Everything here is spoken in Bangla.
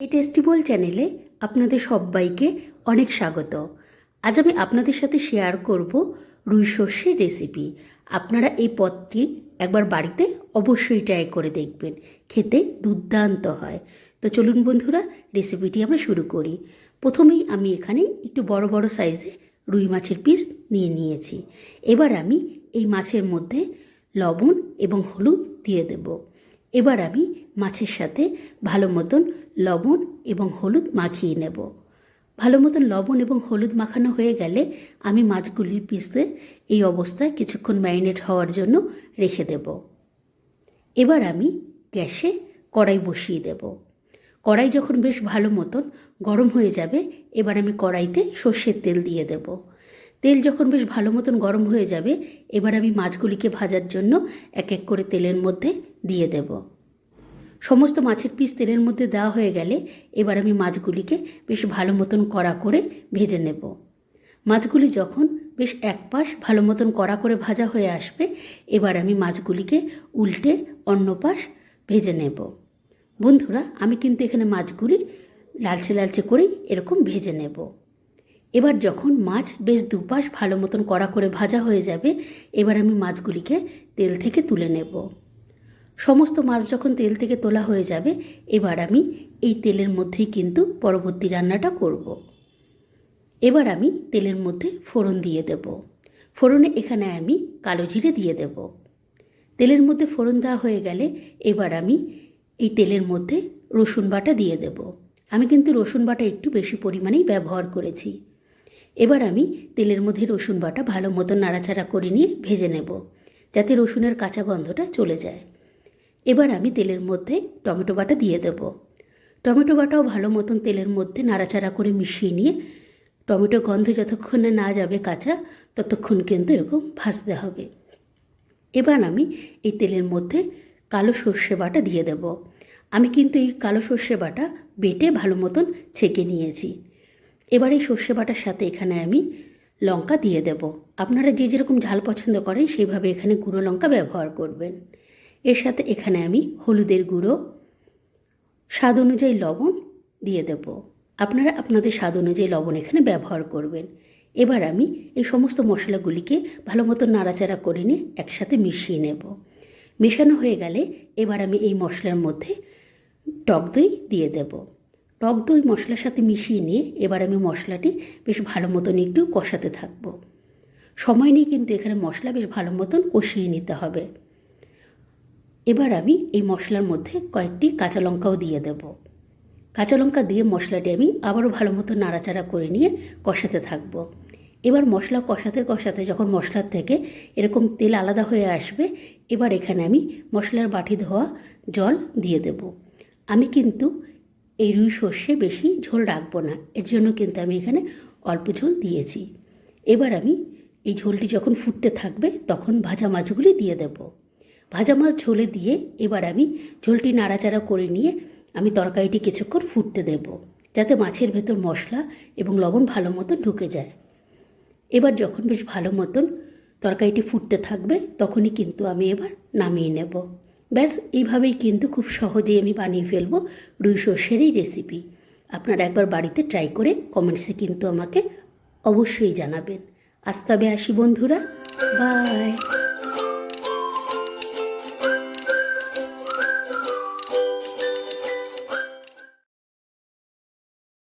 এই টেস্টিবল চ্যানেলে আপনাদের সবাইকে অনেক স্বাগত। আজ আমি আপনাদের সাথে শেয়ার করব রুই সর্ষের রেসিপি আপনারা এই পদটি একবার বাড়িতে অবশ্যই ট্রাই করে দেখবেন, খেতে দুর্দান্ত হয়। তো চলুন বন্ধুরা রেসিপিটি আমরা শুরু করি। প্রথমেই আমি এখানে একটু বড় বড় সাইজে রুই মাছের পিস নিয়ে নিয়েছি। এবার আমি এই মাছের মধ্যে লবণ এবং হলুদ দিয়ে দেব। এবার আমি মাছের সাথে ভালো মতন লবণ এবং হলুদ মাখিয়ে নেব। ভালো মতন লবণ এবং হলুদ মাখানো হয়ে গেলে আমি মাছগুলির পিসে এই অবস্থায় কিছুক্ষণ ম্যারিনেট হওয়ার জন্য রেখে দেব। এবার আমি গ্যাসে কড়াই বসিয়ে দেব। কড়াই যখন বেশ ভালো মতন গরম হয়ে যাবে, এবার আমি কড়াইতে সর্ষের তেল দিয়ে দেব। তেল যখন বেশ ভালো মতন গরম হয়ে যাবে, এবার আমি মাছগুলিকে ভাজার জন্য এক এক করে তেলের মধ্যে দিয়ে দেব। সমস্ত মাছের পিস তেলের মধ্যে দেওয়া হয়ে গেলে এবার আমি মাছগুলিকে বেশ ভালো মতন কড়া করে ভেজে নেব। মাছগুলি যখন বেশ এক পাশ ভালো মতন কড়া করে ভাজা হয়ে আসবে, এবার আমি মাছগুলিকে উল্টে অন্য পাশ ভেজে নেব। বন্ধুরা, আমি কিন্তু এখানে মাছগুলি লালচে লালচে করেই এরকম ভেজে নেব। এবার যখন মাছ বেশ দুপাশ ভালো মতন কড়া করে ভাজা হয়ে যাবে, এবার আমি মাছগুলিকে তেল থেকে তুলে নেব। সমস্ত মাছ যখন তেল থেকে তোলা হয়ে যাবে, এবার আমি এই তেলের মধ্যেই কিন্তু পরবর্তী রান্নাটা করব। এবার আমি তেলের মধ্যে ফোড়ন দিয়ে দেব। ফোড়নে এখানে আমি কালো জিরে দিয়ে দেব। তেলের মধ্যে ফোড়ন দেওয়া হয়ে গেলে এবার আমি এই তেলের মধ্যে রসুন বাটা দিয়ে দেব। আমি কিন্তু রসুন বাটা একটু বেশি পরিমাণেই ব্যবহার করেছি। এবার আমি তেলের মধ্যে রসুন বাটা ভালো মতো নাড়াচাড়া করে নিয়ে ভেজে নেব, যাতে রসুনের কাঁচা গন্ধটা চলে যায়। এবার আমি তেলের মধ্যে টমেটো বাটা দিয়ে দেব। টমেটো বাটাও ভালো মতন তেলের মধ্যে নাড়াচাড়া করে মিশিয়ে নিয়ে টমেটো গন্ধ যতক্ষণ না না যাবে কাঁচা, ততক্ষণ কিন্তু এরকম ভাজতে হবে। এবার আমি এই তেলের মধ্যে কালো সর্ষে বাটা দিয়ে দেব। আমি কিন্তু এই কালো সর্ষে বাটা বেটে ভালো মতন ছেঁকে নিয়েছি। এবার এই সর্ষে বাটার সাথে এখানে আমি লঙ্কা দিয়ে দেব। আপনারা যে যেরকম ঝাল পছন্দ করেন, সেইভাবে এখানে গুঁড়ো লঙ্কা ব্যবহার করবেন। এর সাথে এখানে আমি হলুদের গুঁড়ো, স্বাদ অনুযায়ী লবণ দিয়ে দেব। আপনারা আপনাদের স্বাদ অনুযায়ী লবণ এখানে ব্যবহার করবেন। এবার আমি এই সমস্ত মশলাগুলিকে ভালো মতো নাড়াচাড়া করে নিয়ে একসাথে মিশিয়ে নেব। মেশানো হয়ে গেলে এবার আমি এই মশলার মধ্যে টক দই দিয়ে দেব। টক দই মশলার সাথে মিশিয়ে নিয়ে এবার আমি মশলাটি বেশ ভালো মতন একটু কষাতে থাকব। সময় নিয়ে কিন্তু এখানে মশলা বেশ ভালো মতন কষিয়ে নিতে হবে। এবার আমি এই মশলার মধ্যে কয়েকটি কাঁচা লঙ্কাও দিয়ে দেব। কাঁচা লঙ্কা দিয়ে মশলাটি আমি আবারও ভালো মতো নাড়াচাড়া করে নিয়ে কষাতে থাকব। এবার মশলা কষাতে কষাতে যখন মশলার থেকে এরকম তেল আলাদা হয়ে আসবে, এবার এখানে আমি মশলার বাটি ধোয়া জল দিয়ে দেব। আমি কিন্তু এই রুই সর্ষে বেশি ঝোল রাখব না, এর জন্য কিন্তু আমি এখানে অল্প ঝোল দিয়েছি। এবার আমি এই ঝোলটি যখন ফুটতে থাকবে, তখন ভাজা মাছগুলি দিয়ে দেবো। ভাজা মাছ ঝোলে দিয়ে এবার আমি ঝোলটি নাড়াচাড়া করে নিয়ে আমি তরকারিটি কিছুক্ষণ ফুটতে দেব, যাতে মাছের ভেতর মশলা এবং লবণ ভালো মতন ঢুকে যায়। এবার যখন বেশ ভালো মতন তরকারিটি ফুটতে থাকবে, তখনই কিন্তু আমি এবার নামিয়ে নেব। ব্যাস, এইভাবেই কিন্তু খুব সহজেই আমি বানিয়ে ফেলব রুই সর্ষের এই রেসিপি আপনারা একবার বাড়িতে ট্রাই করে কমেন্টসে কিন্তু আমাকে অবশ্যই জানাবেন। আজ তবে আসি বন্ধুরা বাই